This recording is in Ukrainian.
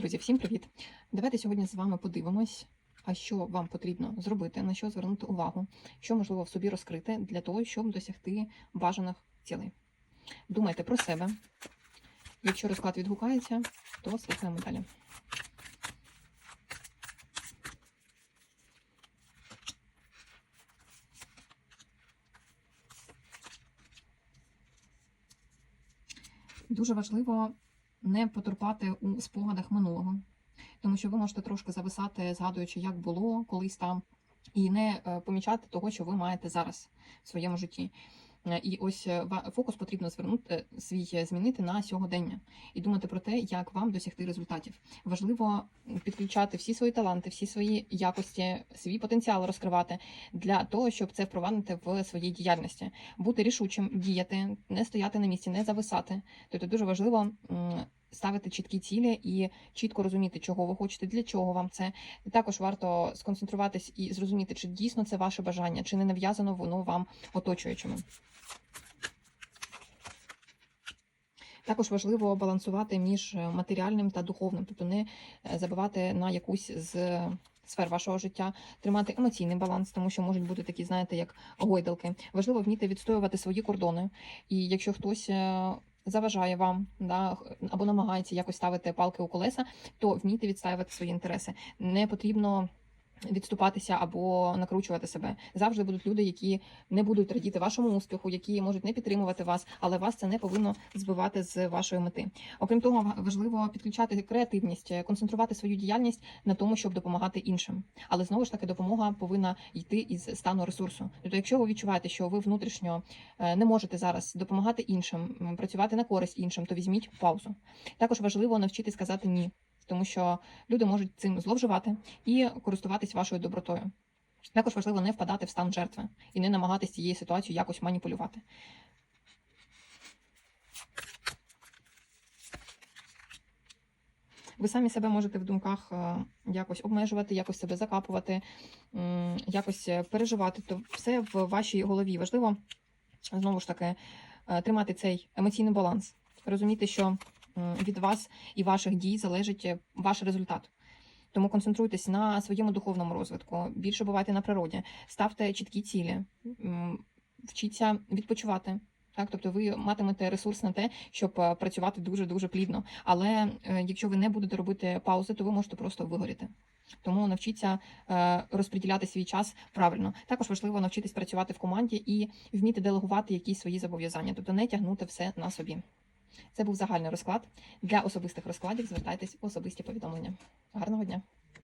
Друзі, всім привіт! Давайте сьогодні з вами подивимось, а що вам потрібно зробити, на що звернути увагу, що можливо в собі розкрити для того, щоб досягти бажаних цілей. Думайте про себе. Якщо розклад відгукається, то слухаємо далі. Дуже важливо не потерпати у спогадах минулого, тому що ви можете трошки зависати, згадуючи, як було колись там, і не е, помічати того, що ви маєте зараз в своєму житті. Е, І ось е, фокус потрібно звернути свій змінити на сьогодення і думати про те, як вам досягти результатів. Важливо підключати всі свої таланти, всі свої якості, свій потенціал розкривати для того, щоб це впровадити в своїй діяльності, бути рішучим, діяти, не стояти на місці, не зависати. Тобто дуже важливо ставити чіткі цілі і чітко розуміти, чого ви хочете, для чого вам це. Також варто сконцентруватись і зрозуміти, чи дійсно це ваше бажання, чи не нав'язано воно вам оточуючими. Також важливо балансувати між матеріальним та духовним, тобто не е, забивати на якусь з сфер вашого життя, тримати емоційний баланс, тому що можуть бути такі, знаєте, як гойдалки. Важливо вміти відстоювати свої кордони. І якщо хтось е, заважає вам, да, або намагається якось ставити палки у колеса, то вмійте відстаювати свої інтереси. Не потрібно відступатися або накручувати себе. Завжди будуть люди, які не будуть радіти вашому успіху, які можуть не підтримувати вас, але вас це не повинно збивати з вашої мети. Окрім того, ва- важливо підключати креативність, концентрувати свою діяльність на тому, щоб допомагати іншим. Але знову ж таки допомога повинна йти із стану ресурсу. Тобто, якщо ви відчуваєте, що ви внутрішньо е, не можете зараз допомагати іншим, працювати на користь іншим, то візьміть паузу. Також важливо навчити сказати ні, тому що люди можуть цим зловживати і користуватись вашою добротою. Також важливо не впадати в стан жертви і не намагатись цією ситуацією якось маніпулювати. Ви самі себе можете в думках е, якось обмежувати, якось себе закапувати, якось е, переживати. То все в вашій голові. Важливо знову ж таки е, тримати цей емоційний баланс, розуміти, що від вас і ваших дій залежить е, ваш результат. Тому концентруйтесь на своєму духовному розвитку, більше бувайте на природі, ставте чіткі цілі, вчіться відпочивати. Так, тобто ви матимете ресурс на те, щоб е, працювати дуже дуже плідно. Але е, якщо ви не будете робити паузи, то ви можете просто вигоріти. Тому навчіться розподіляти свій час правильно. Також важливо навчитись працювати в команді і вміти делегувати якісь свої зобов'язання, тобто не тягнути все на собі. Це був загальний розклад. Для особистих розкладів звертайтесь в особисті повідомлення. Гарного дня!